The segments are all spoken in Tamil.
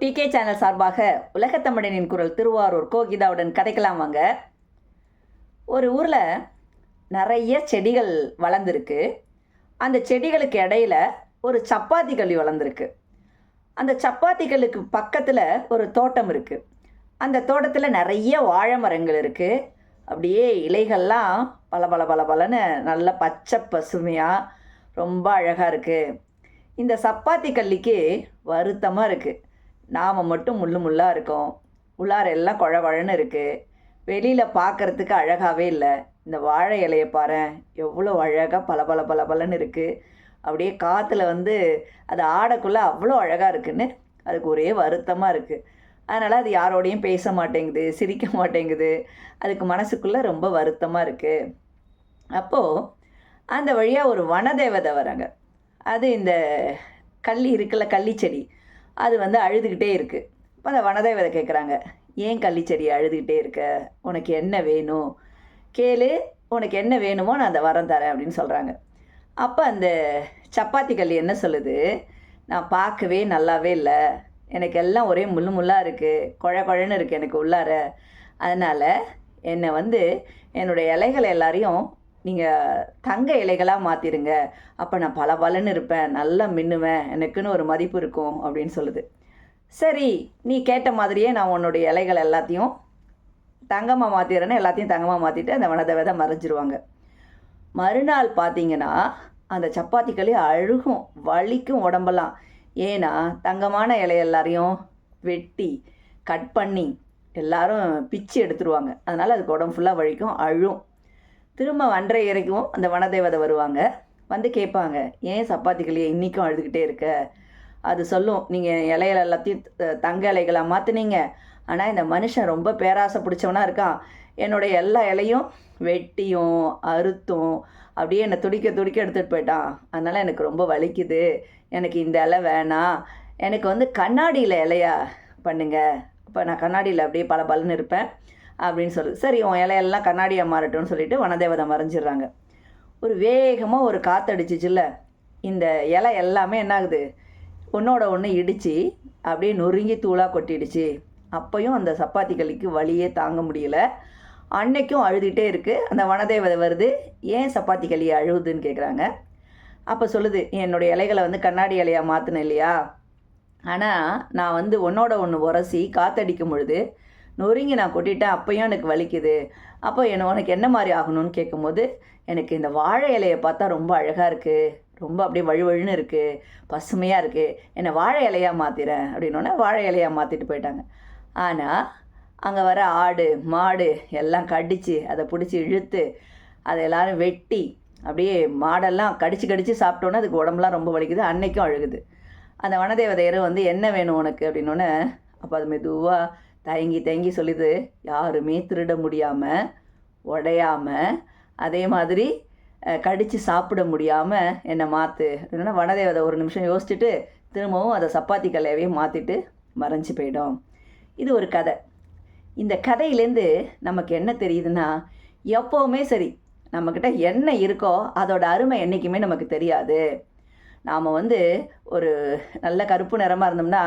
டிகே சேனல் சார்பாக உலகத்தமிழனின் குரல் திருவாரூர் கோகிதாவுடன் கதைக்கலாம் வாங்க. ஒரு ஊரில் நிறைய செடிகள் வளர்ந்துருக்கு. அந்த செடிகளுக்கு இடையில ஒரு சப்பாத்தி கல்லி வளர்ந்துருக்கு. அந்த சப்பாத்திகளுக்கு பக்கத்தில் ஒரு தோட்டம் இருக்குது அந்த தோட்டத்தில் நிறைய வாழை மரங்கள் இருக்குது அப்படியே இலைகள்லாம் பல பல பல பலன்னு நல்ல பச்சை பசுமையாக ரொம்ப அழகாக இருக்குது இந்த சப்பாத்தி கல்லிக்கு வருத்தமாக இருக்குது நாம் மட்டும் முள்ளு முள்ளாக இருக்கோம். உள்ளார எல்லாம் குழ குழன்னு இருக்குது வெளியில் பார்க்கறதுக்கு அழகாகவே இல்லை. இந்த வாழை இலையை பாரு எவ்வளோ அழகாக பல பல பல பலன்னு இருக்குது அப்படியே காற்றுல வந்து அது ஆடக்குள்ளே அவ்வளோ அழகாக இருக்குன்னு அதுக்கு ஒரே வருத்தமாக இருக்குது அதனால் அது யாரோடையும் பேச மாட்டேங்குது சிரிக்க மாட்டேங்குது. அதுக்கு மனசுக்குள்ளே ரொம்ப வருத்தமாக இருக்குது அப்போது அந்த வழியாக ஒரு வனதேவதை வராங்க. அது இந்த கள்ளி இருக்குல்ல கள்ளி செடி. அது வந்து அழுதுகிட்டே இருக்குது இப்போ அந்த வனதேவதை கேட்குறாங்க ஏன் கள்ளிச்செடி அழுதுகிட்டே இருக்க? உனக்கு என்ன வேணும்? கேளு உனக்கு என்ன வேணுமோ நான் அந்த வரம் தரேன் அப்படின்னு சொல்கிறாங்க அப்போ அந்த சப்பாத்தி கள்ளி என்ன சொல்லுது? நான் பார்க்கவே நல்லாவே இல்லை. எனக்கு எல்லாம் ஒரே முள்ளு முள்ளாக இருக்குது குழ குழன்னு இருக்குது எனக்கு உள்ளார. அதனால் என்னை வந்து என்னுடைய இலைகளை எல்லாரையும் நீங்கள் தங்க இலைகளாக மாற்றிடுங்க அப்போ நான் பல பலன்னு இருப்பேன். நல்லா மின்னுவேன். எனக்குன்னு ஒரு மதிப்பு இருக்கும் அப்படின்னு சொல்லுது. சரி நீ கேட்ட மாதிரியே நான் உன்னுடைய இலைகள் எல்லாத்தையும் தங்கமாக மாற்றிடுறேன்னு எல்லாத்தையும் தங்கமாக மாற்றிட்டு அந்த வனதேவதை மறைஞ்சிருவாங்க. மறுநாள் பார்த்தீங்கன்னா அந்த சப்பாத்தி களி அழுகும் வலிக்கும் உடம்பெல்லாம். ஏன்னா தங்கமான இலை எல்லாரையும் வெட்டி கட் பண்ணி எல்லாரும் பிச்சு எடுத்துருவாங்க. அதனால் அதுக்கு உடம்பு ஃபுல்லாக வழிக்கும் அழும். திரும்ப வண்டரை இறைக்கும் அந்த வனதேவதை வருவாங்க. வந்து கேட்பாங்க ஏன் சப்பாத்தி இன்றைக்கும் அழுதுகிட்டே இருக்க? அது சொல்லும் நீங்கள் இலையில எல்லாத்தையும் த- தங்க இலைகளாக மாற்றுனீங்க ஆனால் இந்த மனுஷன் ரொம்ப பேராசை பிடிச்சவனா இருக்கான். என்னுடைய எல்லா இலையும் வெட்டியும் அறுத்தும் அப்படியே என்னை துடிக்க துடிக்க எடுத்துகிட்டு போயிட்டான். அதனால் எனக்கு ரொம்ப வலிக்குது. எனக்கு இந்த இலை வேணாம். எனக்கு வந்து கண்ணாடியில் இலையா பண்ணுங்க. இப்போ நான் கண்ணாடியில் அப்படியே பல பலன்னு இருப்பேன். அப்படின்னு சொல்லுது சரி உன் இலையெல்லாம் கண்ணாடியாக மாறட்டும்னு சொல்லிட்டு வனதேவதை மறைஞ்சிடுறாங்க. ஒரு வேகமாக ஒரு காற்றடிச்சிச்சுல்ல இந்த இலை எல்லாமே என்ன ஆகுது ஒன்றோட ஒன்று இடித்து அப்படியே நொறுங்கி தூளாக கொட்டிடுச்சு. அப்பையும் அந்த சப்பாத்தி களிக்கு வலியே தாங்க முடியல. அன்னைக்கும் அழுதுகிட்டே இருக்குது அந்த வனதேவதை வருது. ஏன் சப்பாத்தி களி அழுகுதுன்னு கேட்குறாங்க அப்போ சொல்லுது என்னுடைய இலைகளை வந்து கண்ணாடி இலையாக மாற்றினேன் இல்லையா? ஆனால் நான் வந்து ஒன்றோட ஒன்று உரசி காத்தடிக்கும் பொழுது நொறுங்கி நான் கொட்டிட்டேன் அப்பையும் எனக்கு வலிக்குது. அப்போ என்ன உனக்கு என்ன மாதிரி ஆகணும்னு கேட்கும்போது எனக்கு இந்த வாழை இலையை பார்த்தா ரொம்ப அழகாக இருக்குது ரொம்ப அப்படியே வழுவழுன்னு இருக்குது பசுமையாக இருக்குது என்னை வாழை இலையாக மாற்றிறேன் அப்படின்னோடனே வாழை இலையாக மாற்றிட்டு போயிட்டாங்க. ஆனால் அங்கே வர ஆடு மாடு எல்லாம் கடித்து அதை பிடிச்சி இழுத்து அதை எல்லோரும் வெட்டி அப்படியே மாடெல்லாம் கடித்து கடிச்சு சாப்பிட்டோன்னே அதுக்கு உடம்புலாம் ரொம்ப வலிக்குது அன்னைக்கும் அழுகுது. அந்த வனதேவதையர் வந்து என்ன வேணும் உனக்கு? அப்படின்னோடனே அப்போ அது மெதுவாக தயங்கி தயங்கி சொல்லுது. யாருமே திருட முடியாமல் உடையாமல் அதே மாதிரி கடித்து சாப்பிட முடியாமல் என்னை மாற்று அப்படின்னா வனதேவதை ஒரு நிமிஷம் யோசிச்சுட்டு திரும்பவும் அதை சப்பாத்தி கல்லையவே மாற்றிட்டு மறைஞ்சு போயிடும். இது ஒரு கதை. இந்த கதையிலேருந்து நமக்கு என்ன தெரியுதுன்னா எப்போவுமே சரி நம்மக்கிட்ட என்ன இருக்கோ அதோட அருமை என்றைக்குமே நமக்கு தெரியாது. நாம் வந்து ஒரு நல்ல கருப்பு நிறமாக இருந்தோம்னா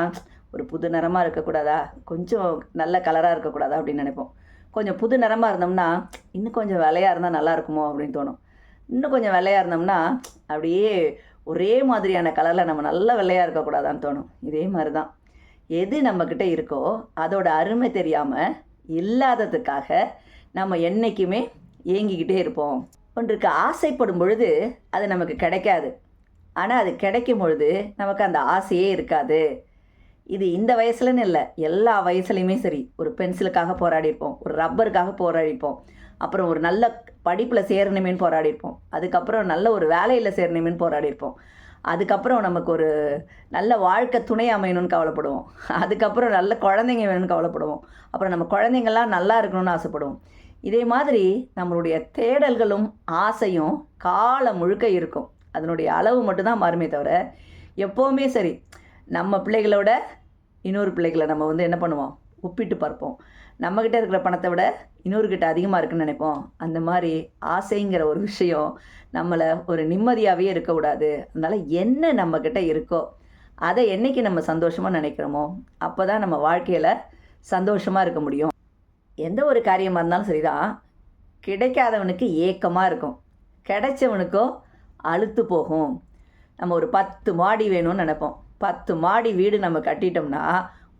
ஒரு புது நிறமாக இருக்கக்கூடாதா? கொஞ்சம் நல்ல கலராக இருக்கக்கூடாதா அப்படின்னு நினைப்போம். கொஞ்சம் புது நிறமாக இருந்தோம்னா இன்னும் கொஞ்சம் விலையாக இருந்தால் நல்லா இருக்குமோ அப்படின்னு தோணும். இன்னும் கொஞ்சம் விலையாக இருந்தோம்னா அப்படியே ஒரே மாதிரியான கலரில் நம்ம நல்ல வெள்ளையாக இருக்கக்கூடாதான்னு தோணும். இதே மாதிரி தான் எது நம்மக்கிட்ட இருக்கோ அதோட அருமை தெரியாமல் இல்லாததுக்காக நம்ம என்றைக்குமே ஏங்கிக்கிட்டே இருப்போம். ஒன்றுக்கு ஆசைப்படும் பொழுது அது நமக்கு கிடைக்காது. ஆனால் அது கிடைக்கும் பொழுது நமக்கு அந்த ஆசையே இருக்காது. இது இந்த வயசுலன்னு இல்லை. எல்லா வயசுலையுமே சரி ஒரு பென்சிலுக்காக போராடியிருப்போம் ஒரு ரப்பருக்காக போராடிப்போம் அப்புறம் ஒரு நல்ல படிப்பில் சேரணுமேன்னு போராடியிருப்போம் அதுக்கப்புறம் நல்ல ஒரு வேலையில் சேரணுமேன்னு போராடியிருப்போம் அதுக்கப்புறம் நமக்கு ஒரு நல்ல வாழ்க்கை துணை அமையணும்னு கவலைப்படுவோம் அதுக்கப்புறம் நல்ல குழந்தைங்க வேணும்னு கவலைப்படுவோம் அப்புறம் நம்ம குழந்தைங்கள்லாம் நல்லா இருக்கணும்னு ஆசைப்படுவோம். இதே மாதிரி நம்மளுடைய தேடல்களும் ஆசையும் காலம் முழுக்க இருக்கும். அதனுடைய அளவு மட்டும்தான் மாறுமே தவிர எப்போவுமே சரி நம்ம பிள்ளைகளோட இன்னொரு பிள்ளைகளை நம்ம வந்து என்ன பண்ணுவோம்? ஒப்பிட்டு பார்ப்போம். நம்மக்கிட்ட இருக்கிற பணத்தை விட இன்னொருக்கிட்ட அதிகமாக இருக்குன்னு நினைப்போம். அந்த மாதிரி ஆசைங்கிற ஒரு விஷயம் நம்மளை ஒரு நிம்மதியாகவே இருக்கக்கூடாது. அதனால் என்ன நம்மக்கிட்ட இருக்கோ அதை என்றைக்கு நம்ம சந்தோஷமாக நினைக்கிறோமோ அப்போ தான் நம்ம வாழ்க்கையில் சந்தோஷமாக இருக்க முடியும். எந்த ஒரு காரியமாக இருந்தாலும் சரிதான். கிடைக்காதவனுக்கு ஏக்கமாக இருக்கும். கிடைச்சவனுக்கோ அழுத்து போகும். நம்ம ஒரு பத்து மாடி வேணும்னு நினைப்போம். பத்து மாடி வீடு நம்ம கட்டிட்டோம்னா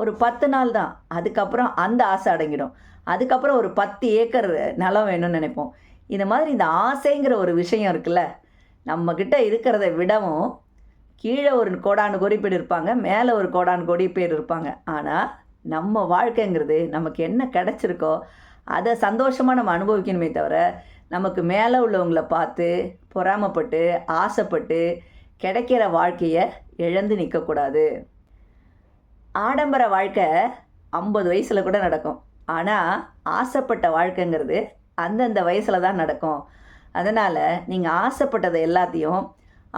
ஒரு பத்து நாள் தான். அதுக்கப்புறம் அந்த ஆசை அடங்கிடும். அதுக்கப்புறம் ஒரு பத்து ஏக்கர் நிலம் வேணும்னு நினைப்போம். இந்த மாதிரி இந்த ஆசைங்கிற ஒரு விஷயம் இருக்குல்ல நம்மக்கிட்ட இருக்கிறத விடவும் கீழே ஒரு கோடானு கோடி பேர் இருப்பாங்க மேலே ஒரு கோடானு கோடி பேர் இருப்பாங்க. ஆனால் நம்ம வாழ்க்கைங்கிறது நமக்கு என்ன கிடச்சிருக்கோ அதை சந்தோஷமாக நம்ம அனுபவிக்கணுமே தவிர நமக்கு மேலே உள்ளவங்கள பார்த்து பொறாமப்பட்டு ஆசைப்பட்டு கிடைக்கிற வாழ்க்கையை இழந்து நிற்கக்கூடாது ஆடம்பர வாழ்க்கை ஐம்பது வயசில் கூட நடக்கும். ஆனால் ஆசைப்பட்ட வாழ்க்கைங்கிறது அந்தந்த வயசில் தான் நடக்கும். அதனால் நீங்கள் ஆசைப்பட்டதை எல்லாத்தையும்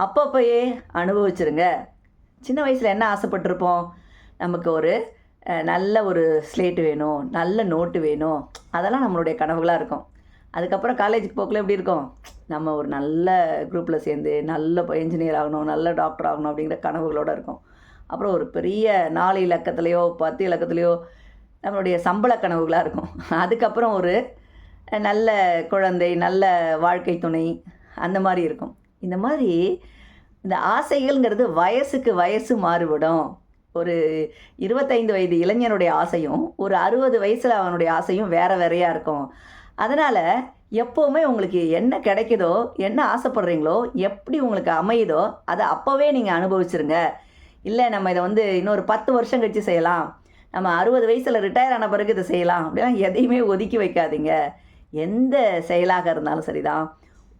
அப்பப்போயே அனுபவிச்சிருங்க. சின்ன வயசில் என்ன ஆசைப்பட்டிருப்போம்? நமக்கு ஒரு நல்ல ஒரு ஸ்லேட்டு வேணும் நல்ல நோட்டு வேணும். அதெல்லாம் நம்மளுடைய கனவுகளாக இருக்கும். அதுக்கப்புறம் காலேஜுக்கு போக்கில் எப்படி இருக்கும்? நம்ம ஒரு நல்ல குரூப்பில் சேர்ந்து நல்ல இன்ஜினியர் ஆகணும் நல்ல டாக்டர் ஆகணும் அப்படிங்கிற கனவுகளோடு இருக்கும். அப்புறம் ஒரு பெரிய நாலு இலக்கத்துலேயோ பத்து இலக்கத்துலேயோ நம்மளுடைய சம்பள கனவுகளாக இருக்கும். அதுக்கப்புறம் ஒரு நல்ல குழந்தை நல்ல வாழ்க்கை துணை அந்த மாதிரி இருக்கும். இந்த மாதிரி இந்த ஆசைகள்ங்கிறது வயசுக்கு வயசு மாறுபடும் ஒரு இருபத்தைந்து வயது இளைஞனுடைய ஆசையும் ஒரு அறுபது வயசில் அவனுடைய ஆசையும் வேற வேறையாக இருக்கும். அதனால் எப்போவுமே உங்களுக்கு என்ன கிடைக்குதோ என்ன ஆசைப்படுறீங்களோ எப்படி உங்களுக்கு அமையுதோ அதை அப்போவே நீங்கள் அனுபவிச்சிருங்க. இல்லை நம்ம இதை வந்து இன்னொரு பத்து வருஷம் கழித்து செய்யலாம். நம்ம அறுபது வயசில் ரிட்டையர் ஆன பிறகு இதை செய்யலாம். அப்படிலாம் எதையுமே ஒதுக்கி வைக்காதீங்க. எந்த செயலாக இருந்தாலும் சரிதான்.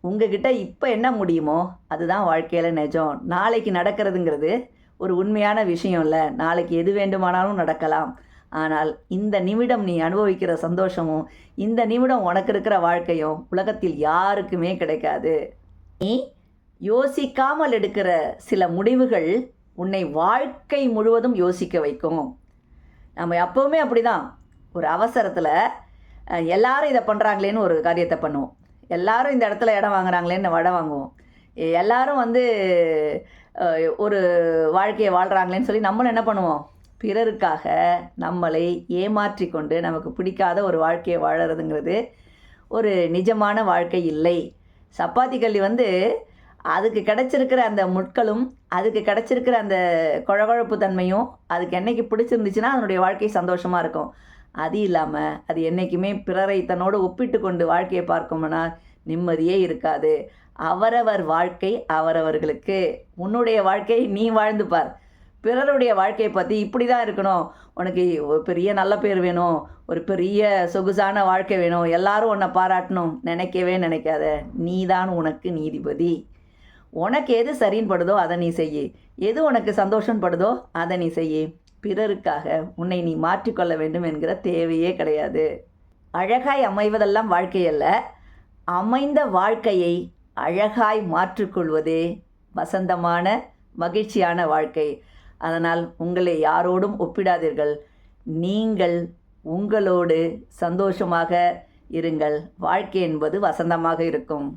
உங்ககிட்ட இப்போ என்ன முடியுமோ அதுதான் வாழ்க்கையில் நிஜம். நாளைக்கு நடக்கிறதுங்கிறது ஒரு உண்மையான விஷயம் இல்லை. நாளைக்கு எது வேண்டுமானாலும் நடக்கலாம். ஆனால் இந்த நிமிடம் நீ அனுபவிக்கிற சந்தோஷமும் இந்த நிமிடம் உனக்கு இருக்கிற வாழ்க்கையும் உலகத்தில் யாருக்குமே கிடைக்காது. நீ யோசிக்காமல் எடுக்கிற சில முடிவுகள் உன்னை வாழ்க்கை முழுவதும் யோசிக்க வைக்கும். நம்ம எப்போவுமே அப்படிதான். ஒரு அவசரத்தில் எல்லாரும் இதை பண்ணுறாங்களேன்னு ஒரு காரியத்தை பண்ணுவோம். எல்லாரும் இந்த இடத்துல இடம் வாங்குறாங்களேன்னு வடை வாங்குவோம். எல்லாரும் வந்து ஒரு வாழ்க்கையை வாழ்கிறாங்களேன்னு சொல்லி நம்மளும் என்ன பண்ணுவோம்? பிறருக்காக நம்மளை ஏமாற்றி கொண்டு நமக்கு பிடிக்காத ஒரு வாழ்க்கையை வாழறதுங்கிறது ஒரு நிஜமான வாழ்க்கை இல்லை. சப்பாத்தி கல்லி வந்து அதுக்கு கிடச்சிருக்கிற அந்த முட்களும் அதுக்கு கிடச்சிருக்கிற அந்த குழகுழப்பு தன்மையும் அதுக்கு என்னைக்கு பிடிச்சிருந்துச்சுன்னா அதனுடைய வாழ்க்கை சந்தோஷமாக இருக்கும். அது இல்லாமல் அது என்றைக்குமே பிறரை தன்னோடு ஒப்பிட்டு கொண்டு வாழ்க்கையை பார்க்கும்னா நிம்மதியே இருக்காது. அவரவர் வாழ்க்கை அவரவர்களுக்கு. உன்னுடைய வாழ்க்கையை நீ வாழ்ந்து பார். பிறருடைய வாழ்க்கையை பற்றி இப்படி தான் இருக்கணும். உனக்கு ஒரு பெரிய நல்ல பேர் வேணும். ஒரு பெரிய சொகுசான வாழ்க்கை வேணும். எல்லாரும் உன்னை பாராட்டணும். நினைக்கவே நினைக்காத. நீதான் உனக்கு நீதிபதி. உனக்கு எது சரின்னு படுதோ அதை நீ செய்யி. எது உனக்கு சந்தோஷம் படுதோ அதை நீ செய்யி. பிறருக்காக உன்னை நீ மாற்றிக்கொள்ள வேண்டும் என்கிற தேவையே கிடையாது. அழகாய் அமைவதெல்லாம் வாழ்க்கையல்ல அமைந்த வாழ்க்கையை அழகாய் மாற்றிக்கொள்வதே வசந்தமான மகிழ்ச்சியான வாழ்க்கை. அதனால் உங்களை யாரோடும் ஒப்பிடாதீர்கள். நீங்கள் உங்களோடு சந்தோஷமாக இருங்கள். வாழ்க்கை என்பது வசந்தமாக இருக்கும்.